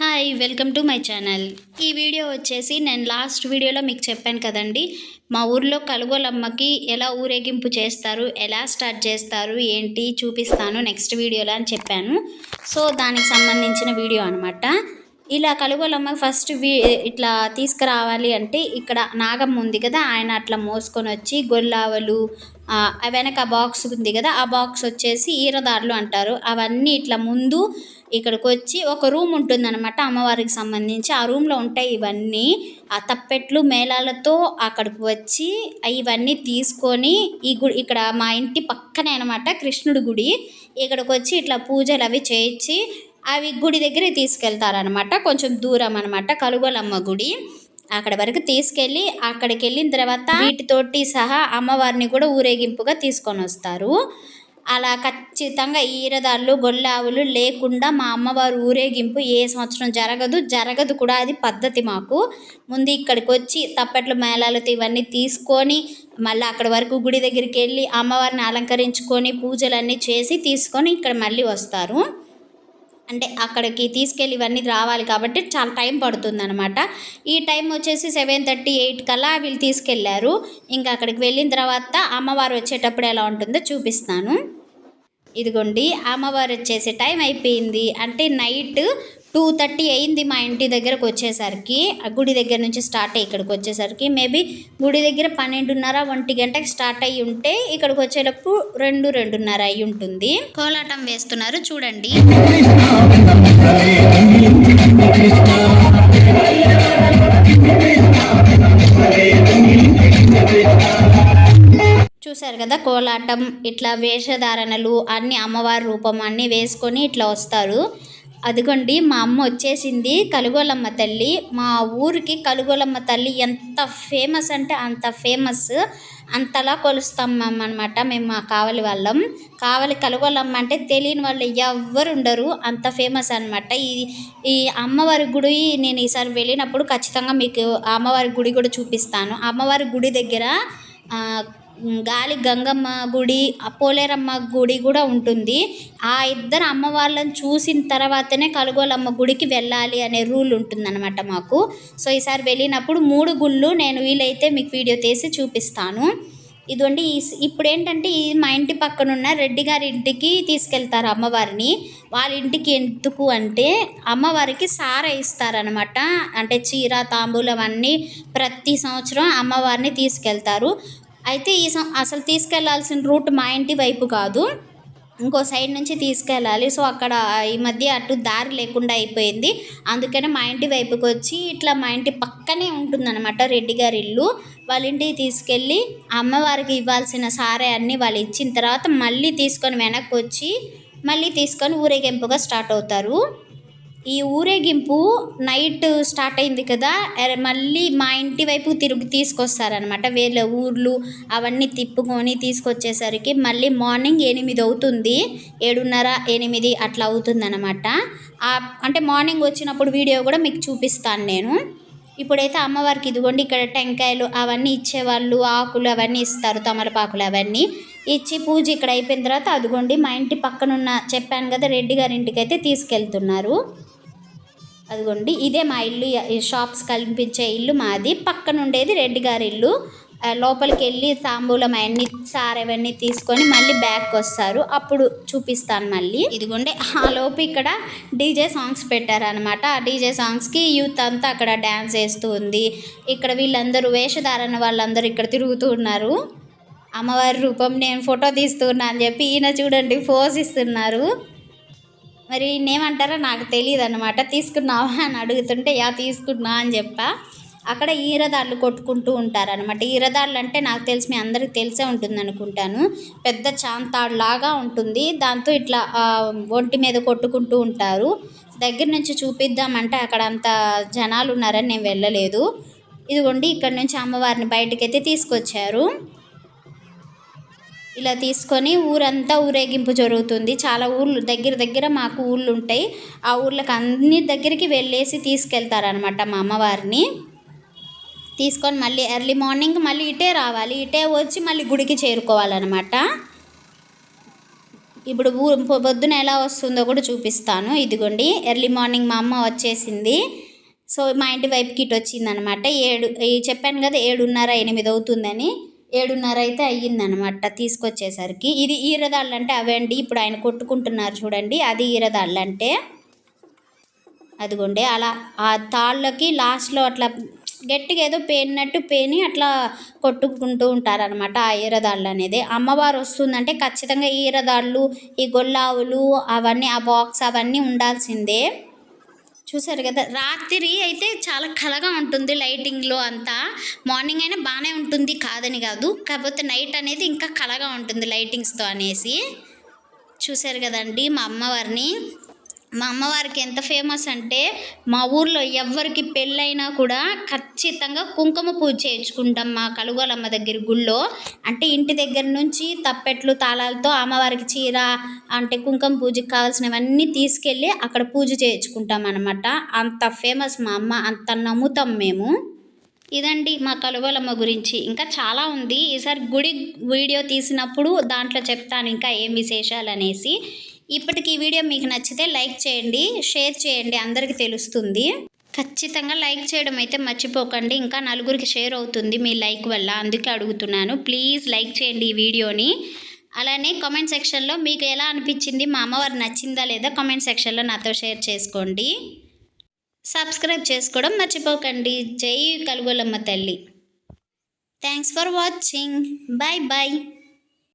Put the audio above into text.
Hi welcome to my channel ఈ video వచ్చేసి నేను లాస్ట్ వీడియోలో మీకు చెప్పాను కదండి. మా ఊర్లో కలుగోలమ్మకి ఎలా ఊరేగింపు చేస్తారు ఎలా స్టార్ట్ చేస్తారు ఏంటి చూపిస్తాను నెక్స్ట్ వీడియోలో అని చెప్పాను. సో దానికి సంబంధించిన వీడియో అనమాట ఇలా కలుగోలమ్మ ఫస్ట్ వీ ఇట్లా తీసుకురావాలి అంటే ఇక్కడ నాగమ్మ ఉంది కదా ఆయన అట్లా మోసుకొని వచ్చి గొల్లావలు వెనక బాక్స్ ఉంది కదా ఆ బాక్స్ వచ్చేసి ఈరదారులు అంటారు. అవన్నీ ఇట్లా ముందు ఇక్కడికి వచ్చి ఒక రూమ్ ఉంటుందన్నమాట అమ్మవారికి సంబంధించి. ఆ రూమ్లో ఉంటాయి ఇవన్నీ. ఆ తప్పెట్లు మేళాలతో అక్కడికి వచ్చి ఇవన్నీ తీసుకొని ఈ గుడి ఇక్కడ మా ఇంటి పక్కనే అనమాట కృష్ణుడి గుడి. ఇక్కడికి వచ్చి ఇట్లా పూజలు అవి చేయించి అవి గుడి దగ్గరే తీసుకెళ్తారనమాట కొంచెం దూరం అనమాట కలుగోలమ్మ గుడి. అక్కడ వరకు తీసుకెళ్ళి అక్కడికి వెళ్ళిన తర్వాత వీటితోటి సహా అమ్మవారిని కూడా ఊరేగింపుగా తీసుకొని వస్తారు. అలా ఖచ్చితంగా ఈరదాళ్ళు గొల్లావులు లేకుండా మా అమ్మవారు ఊరేగింపు ఏ సంవత్సరం జరగదు. జరగదు కూడా అది పద్ధతి మాకు. ముందు ఇక్కడికి వచ్చి తప్పట్లు మేళాలతో ఇవన్నీ తీసుకొని మళ్ళీ అక్కడి వరకు గుడి దగ్గరికి వెళ్ళి అమ్మవారిని అలంకరించుకొని పూజలన్నీ చేసి తీసుకొని ఇక్కడ మళ్ళీ వస్తారు. అంటే అక్కడికి తీసుకెళ్ళి ఇవన్నీ రావాలి కాబట్టి చాలా టైం పడుతుంది అనమాట ఈ టైం వచ్చేసి సెవెన్ థర్టీ ఎయిట్ కల్లా వీళ్ళు తీసుకెళ్ళారు. ఇంకా అక్కడికి వెళ్ళిన తర్వాత అమ్మవారు వచ్చేటప్పుడు ఎలా ఉంటుందో చూపిస్తాను. ఇదిగోండి అమ్మవారు వచ్చేసి టైం అయిపోయింది. అంటే నైట్ టూ థర్టీ అయింది మా ఇంటి దగ్గరకు వచ్చేసరికి. ఆ గుడి దగ్గర నుంచి స్టార్ట్ అయ్యి ఇక్కడికి వచ్చేసరికి. మేబీ గుడి దగ్గర పన్నెండున్నర ఒంటి గంటకి స్టార్ట్ అయ్యి ఉంటే ఇక్కడికి వచ్చేటప్పుడు రెండు రెండున్నర అయి ఉంటుంది. కోలాటం వేస్తున్నారు చూడండి. చూశారు కదా కోలాటం ఇట్లా వేషధారణలు అన్ని అమ్మవారి రూపం అన్నీ వేసుకొని ఇట్లా వస్తారు. అదిగోండి మా అమ్మ వచ్చేసింది కలుగోలమ్మ తల్లి. మా ఊరికి కలుగోలమ్మ తల్లి ఎంత ఫేమస్ అంటే అంత ఫేమస్. అంతలా కొలుస్తాం అనమాట మేము మా కావలి వాళ్ళం. కావలి కలుగోలమ్మ అంటే తెలియని వాళ్ళు ఎవ్వరు ఉండరు అంత ఫేమస్ అనమాట ఈ ఈ అమ్మవారి గుడి నేను ఈసారి వెళ్ళినప్పుడు ఖచ్చితంగా మీకు అమ్మవారి గుడి కూడా చూపిస్తాను. అమ్మవారి గుడి దగ్గర గాలి గంగమ్మ గుడి పోలేరమ్మ గుడి కూడా ఉంటుంది. ఆ ఇద్దరు అమ్మవార్లను చూసిన తర్వాతనే కలుగోలమ్మ గుడికి వెళ్ళాలి అనే రూల్ ఉంటుందన్నమాట మాకు. సో ఈసారి వెళ్ళినప్పుడు మూడు గుళ్ళు నేను వీలైతే మీకు వీడియో తీసి చూపిస్తాను. ఇదిగోండి ఈ- ఇప్పుడు ఏంటంటే ఈ మా ఇంటి పక్కన ఉన్న రెడ్డి గారి ఇంటికి తీసుకెళ్తారు అమ్మవారిని. వాళ్ళ ఇంటికి ఎందుకు అంటే అమ్మవారికి సార ఇస్తారనమాట అంటే చీర తాంబూలం అన్నీ ప్రతి సంవత్సరం అమ్మవారిని తీసుకెళ్తారు. అయితే ఈ సం అసలు తీసుకెళ్ళాల్సిన రూట్ మా ఇంటి వైపు కాదు. ఇంకో సైడ్ నుంచి తీసుకెళ్ళాలి. సో అక్కడ ఈ మధ్య అటు దారి లేకుండా అయిపోయింది. అందుకనే మా ఇంటి వైపుకి వచ్చి ఇట్లా మా ఇంటి పక్కనే ఉంటుందన్నమాట రెడ్డి గారి ఇల్లు. వాళ్ళ ఇంటికి తీసుకెళ్ళి అమ్మవారికి ఇవ్వాల్సిన సారే అన్నీ వాళ్ళు ఇచ్చిన తర్వాత మళ్ళీ తీసుకొని వెనక్కి వచ్చి మళ్ళీ తీసుకొని ఊరేగింపుగా స్టార్ట్ అవుతారు. ఈ ఊరేగింపు నైట్ స్టార్ట్ అయింది కదా మళ్ళీ మా ఇంటి వైపు తిరుగు తీసుకొస్తారనమాట వేరే ఊర్లు అవన్నీ తిప్పుకొని తీసుకొచ్చేసరికి మళ్ళీ మార్నింగ్ ఎనిమిది అవుతుంది ఏడున్నర ఎనిమిది అట్లా అవుతుందన్నమాట. ఆ- అంటే మార్నింగ్ వచ్చినప్పుడు వీడియో కూడా మీకు చూపిస్తాను నేను. ఇప్పుడైతే అమ్మవారికి ఇదిగోండి ఇక్కడ టెంకాయలు అవన్నీ ఇచ్చేవాళ్ళు ఆకులు అవన్నీ ఇస్తారు తమలపాకులు అవన్నీ ఇచ్చి పూజ ఇక్కడ అయిపోయిన తర్వాత అదిగోండి మా ఇంటి పక్కనున్న చెప్పాను కదా రెడ్డి గారి ఇంటికి అయితే తీసుకెళ్తున్నారు. అదిగోండి ఇదే మా ఇల్లు ఈ షాప్స్ కనిపించే ఇల్లు మాది. పక్కన ఉండేది రెడ్డి గారి ఇల్లు. లోపలికి వెళ్ళి తాంబూలం అవన్నీ సార్ అవన్నీ తీసుకొని మళ్ళీ బ్యాక్ వస్తారు. అప్పుడు చూపిస్తాను మళ్ళీ. ఇదిగోండి ఆ లోపు ఇక్కడ డీజే సాంగ్స్ పెట్టారనమాట ఆ డీజే సాంగ్స్కి యూత్ అంతా అక్కడ డ్యాన్స్ వేస్తూ ఉంది. ఇక్కడ వీళ్ళందరూ వేషధారణ వాళ్ళందరూ ఇక్కడ తిరుగుతూ ఉన్నారు. అమ్మవారి రూపం నేను ఫోటో తీస్తున్నా అని చెప్పి ఈయన చూడండి ఫోజ్ ఇస్తున్నారు. మరి నేమంటారో నాకు తెలియదు అనమాట తీసుకున్నావా అని అడుగుతుంటే యా తీసుకున్నా అని చెప్పా. అక్కడ ఈరదాళ్ళు కొట్టుకుంటూ ఉంటారనమాట ఈరదాళ్ళు అంటే నాకు తెలిసి మీ అందరికి తెలిసే ఉంటుంది అనుకుంటాను. పెద్ద చాంతాడులాగా ఉంటుంది. దాంతో ఇట్లా ఒంటి మీద కొట్టుకుంటూ ఉంటారు. దగ్గర నుంచి చూపిద్దామంటే అక్కడ అంత జనాలు ఉన్నారని నేను వెళ్ళలేదు. ఇదిగోండి ఇక్కడ నుంచి అమ్మవారిని బయటకైతే తీసుకొచ్చారు. ఇలా తీసుకొని ఊరంతా ఊరేగింపు జరుగుతుంది. చాలా ఊర్లు దగ్గర దగ్గర మాకు ఊళ్ళు ఉంటాయి ఆ ఊళ్ళకి అన్ని దగ్గరికి వెళ్ళేసి తీసుకెళ్తారనమాట మా అమ్మవారిని. తీసుకొని మళ్ళీ ఎర్లీ మార్నింగ్ మళ్ళీ ఇటే రావాలి. ఇటే వచ్చి మళ్ళీ గుడికి చేరుకోవాలన్నమాట. ఇప్పుడు ఊ పొద్దున ఎలా వస్తుందో కూడా చూపిస్తాను. ఇదిగోండి ఎర్లీ మార్నింగ్ మా అమ్మ వచ్చేసింది. సో మా ఇంటి వైపుకి ఇటు వచ్చిందనమాట ఏడు చెప్పాను కదా ఏడున్నర ఎనిమిది అవుతుందని. ఏడున్నర అయితే అయ్యిందనమాట తీసుకొచ్చేసరికి. ఇది ఈరదాళ్ళు అంటే అవండి? ఇప్పుడు ఆయన కొట్టుకుంటున్నారు చూడండి. అది ఈరదాళ్ళు అంటే అదిగోండి. అలా ఆ తాళ్ళకి లాస్ట్లో అట్లా గట్టిగా ఏదో పేనినట్టు పేని అట్లా కొట్టుకుంటూ ఉంటారనమాట ఆ ఈరదాళ్ళు అనేది అమ్మవారు వస్తుందంటే ఖచ్చితంగా ఈరదాళ్ళు ఈ గొల్లావులు అవన్నీ ఆ బాక్స్ అవన్నీ ఉండాల్సిందే. చూసారు కదా. రాత్రి అయితే చాలా కలగా ఉంటుంది లైటింగ్లో అంతా. మార్నింగ్ అయినా బాగానే ఉంటుంది కాదని కాదు. కాకపోతే నైట్ అనేది ఇంకా కలగా ఉంటుంది లైటింగ్స్తో అనేసి. చూసారు కదండి మా అమ్మవారిని. మా అమ్మవారికి ఎంత ఫేమస్ అంటే మా ఊర్లో ఎవరికి పెళ్ళైనా కూడా ఖచ్చితంగా కుంకుమ పూజ చేయించుకుంటాం మా కలుగోలమ్మ దగ్గర గుళ్ళో. అంటే ఇంటి దగ్గర నుంచి తప్పెట్లు తాళాలతో అమ్మవారికి చీర అంటే కుంకుమ పూజకి కావాల్సినవన్నీ తీసుకెళ్ళి అక్కడ పూజ చేయించుకుంటాం అనమాట అంత ఫేమస్ మా అమ్మ అంత నమ్ముతాం మేము. ఇదండి మా కలుగోలమ్మ గురించి. ఇంకా చాలా ఉంది. ఈసారి గుడి వీడియో తీసినప్పుడు దాంట్లో చెప్తాను ఇంకా ఏం విశేషాలు అనేసి ఇప్పటికి ఈ వీడియో మీకు నచ్చితే లైక్ చేయండి షేర్ చేయండి అందరికీ తెలుస్తుంది. ఖచ్చితంగా లైక్ చేయడం అయితే మర్చిపోకండి. ఇంకా నలుగురికి షేర్ అవుతుంది మీ లైక్ వల్ల. అందుకే అడుగుతున్నాను ప్లీజ్ లైక్ చేయండి ఈ వీడియోని. అలానే కామెంట్ సెక్షన్లో మీకు ఎలా అనిపించింది మా అమ్మవారు నచ్చిందా లేదా కామెంట్ సెక్షన్లో నాతో షేర్ చేసుకోండి. సబ్స్క్రైబ్ చేసుకోవడం మర్చిపోకండి. జై కలుగోలమ్మ తల్లి. Thanks for watching bye bye